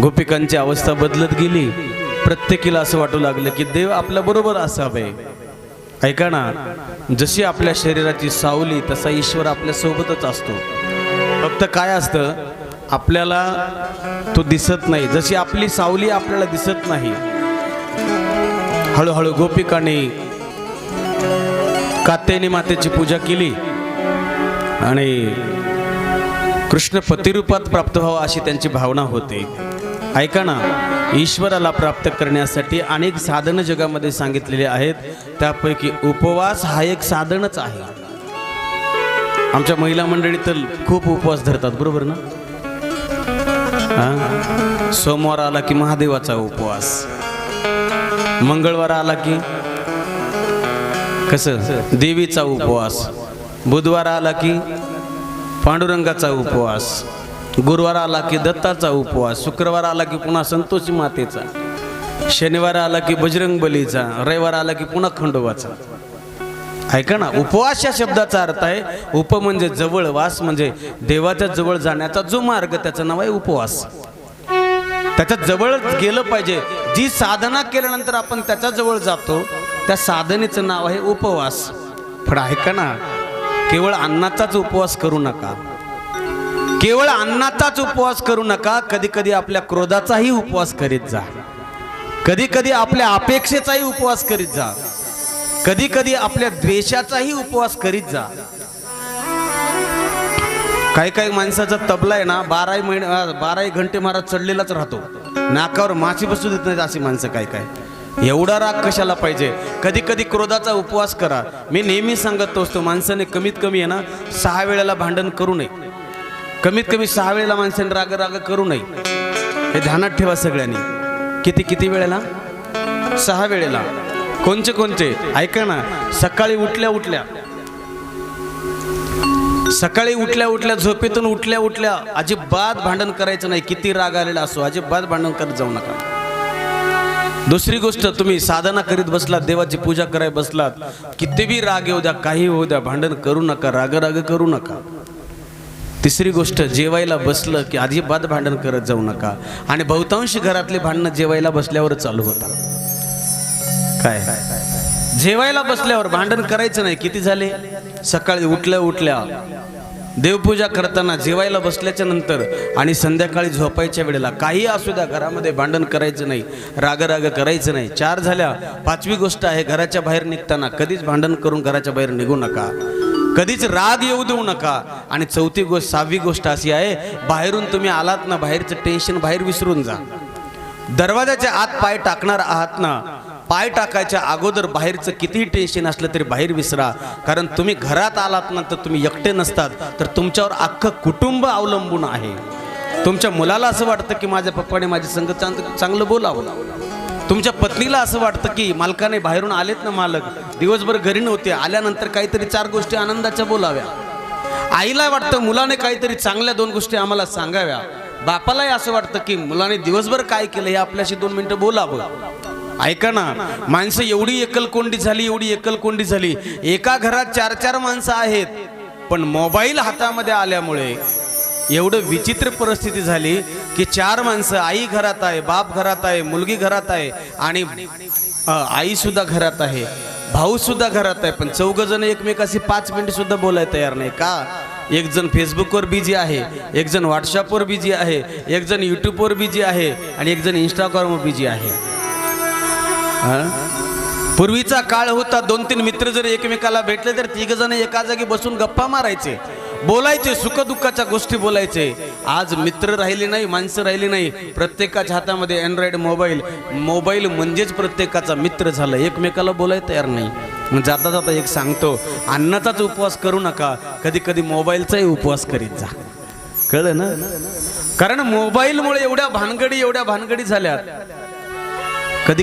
गोपिकांची अवस्था बदलत गेली. प्रत्येकीला असं वाटू लागलं की देव आपल्या बरोबर असावे. ऐका ना जशी आपल्या शरीराची सावली तसा ईश्वर आपल्या सोबतच असतो. फक्त काय असतं आपल्याला तो दिसत नाही. जशी आपली सावली आपल्याला दिसत नाही. हळूहळू गोपिकांनी कात्यायनी मातेची पूजा केली. आणि कृष्ण पतिरूपात प्राप्त व्हावा अशी त्यांची भावना होते. ऐका ना ईश्वराला प्राप्त करण्यासाठी अनेक साधनं जगामध्ये सांगितलेली आहेत. त्यापैकी उपवास हा एक साधनच आहे. आमच्या महिला मंडळी तर खूप उपवास धरतात बरोबर ना? हां? सोमवार आला की महादेवाचा उपवास. मंगळवार आला की कसं? देवीचा उपवास. बुधवार आला की पांडुरंगाचा उपवास. गुरुवार आला की दत्ताचा उपवास शुक्रवार आला की पुन्हा संतोषी मातेचा शनिवार आला की बजरंग बलीचा रविवार आला की पुन्हा खंडोबाचा. ऐका ना उपवास या शब्दाचा अर्थ आहे उप म्हणजे जवळ वास म्हणजे देवाच्या जवळ जाण्याचा जो मार्ग त्याचं नाव आहे उपवास. त्याच्याजवळ गेलं पाहिजे. जी साधना केल्यानंतर आपण त्याच्याजवळ जातो त्या साधनेचं नाव आहे उपवास. पण ऐका ना केवळ अन्नाचाच उपवास करू नका. केवळ अन्नाचाच उपवास करू नका कधी कधी आपल्या क्रोधाचाही उपवास करीत जा. कधी कधी आपल्या अपेक्षेचाही उपवास करीत जा. कधी कधी आपल्या द्वेषाचाही उपवास करीत जा. काही काही माणसाचा तबला आहे ना बाराही महिने बाराही घंटे महाराज चढलेलाच राहतो. नाकावर माशी बसू देत नाहीत अशी माणसं काय काय एवढा राग कशाला पाहिजे? कधी कधी क्रोधाचा उपवास करा. मी नेहमी सांगत असतो माणसाने कमीत कमी आहे ना सहा वेळेला भांडण करू नये. कमीत कमी सहा वेळेला माणसाने राग राग करू नये. हे ध्यानात ठेवा सगळ्यांनी. किती किती वेळेला? सहा वेळेला. कोणचे कोणचे? ऐका ना. सकाळी उठल्या उठल्या. सकाळी उठल्या उठल्या झोपेतून उठल्या उठल्या अजिबात भांडण करायचं नाही. किती राग आलेला असो अजिबात भांडण करत जाऊ नका. दुसरी गोष्ट तुम्ही साधना करीत बसलात देवाची पूजा कराय बसलात. किती बी राग येऊ द्या काही होऊ द्या भांडण करू नका राग राग करू नका. तिसरी गोष्ट जेवायला बसलं की अजिबात भांडण करत जाऊ नका. आणि बहुतांश घरातले भांडणं जेवायला बसल्यावर चालू होतात. काय? जेवायला बसल्यावर भांडण करायचं नाही किती झाले? सकाळी उठल्या उठल्या देवपूजा करताना जेवायला बसल्याच्या नंतर आणि संध्याकाळी झोपायच्या वेळेला काही असू द्या घरामध्ये भांडण करायचं नाही राग राग करायचं नाही. चार झाल्या पाचवी गोष्ट आहे घराच्या बाहेर निघताना कधीच भांडण करून घराच्या बाहेर निघू नका. कधीच राग येऊ देऊ नका. आणि चौथी गोष्ट सहावी गोष्ट अशी आहे बाहेरून तुम्ही आलात ना बाहेरचं टेन्शन बाहेर विसरून जा. दरवाजाच्या आत पाय टाकणार आहात ना पाय टाकायच्या अगोदर बाहेरचं कितीही टेन्शन असलं तरी बाहेर विसरा. कारण तुम्ही घरात आलात ना तर तुम्ही एकटे नसतात. तर तुमच्यावर अख्खं कुटुंब अवलंबून आहे. तुमच्या मुलाला असं वाटतं की माझ्या पप्पाने माझ्या संग चांग- चांगलं बोलावं तुमच्या पत्नीला असं वाटतं की मालकाने बाहेरून आलेत ना मालक दिवसभर घरी नव्हते आल्यानंतर काहीतरी चार गोष्टी आनंदाच्या बोलाव्या. आईला वाटतं मुलाने काहीतरी चांगल्या दोन गोष्टी आम्हाला सांगाव्या. बापालाही असं वाटतं की मुलाने दिवसभर काय केलं हे आपल्याशी दोन मिनिटं बोलावं. ऐका ना माणसं एवढी एकलकोंडी झाली एवढी एकलकोंडी झाली. एका घरात चार चार माणसं आहेत पण मोबाईल हातामध्ये आल्यामुळे एवढं विचित्र परिस्थिती झाली की चार माणसं आई घरात आहे बाप घरात आहे मुलगी घरात आहे आणि आई सुद्धा घरात आहे भाऊ सुद्धा घरात आहे पण चौघ जण एकमेकाशी पाच मिनिट सुद्धा बोलायला तयार नाही. का? एक जण फेसबुकवर बिझी आहे एक जण व्हॉट्सअपवर बिझी आहे एक जण युट्यूबवर बिझी आहे आणि एक जण इंस्टाग्रामवर बिझी आहे. पूर्वीचा काळ होता दोन तीन मित्र जर एकमेकाला भेटले तर तिघ जण एका जागी बसून गप्पा मारायचे. बोलायचे सुखदुःखाच्या गोष्टी बोलायचे. आज मित्र राहिले नाही माणसं राहिली नाही. प्रत्येकाच्या हातामध्ये अँड्रॉइड मोबाईल मोबाईल म्हणजेच प्रत्येकाचा मित्र झालं. एकमेकाला बोलायला तयार नाही. मग जाता जाता एक सांगतो अन्नाचाच उपवास करू नका. कधी कधी मोबाईलचाही उपवास करीत जा. कळलं ना? कारण मोबाईलमुळे एवढ्या भानगडी एवढ्या भानगडी झाल्या कधी कधी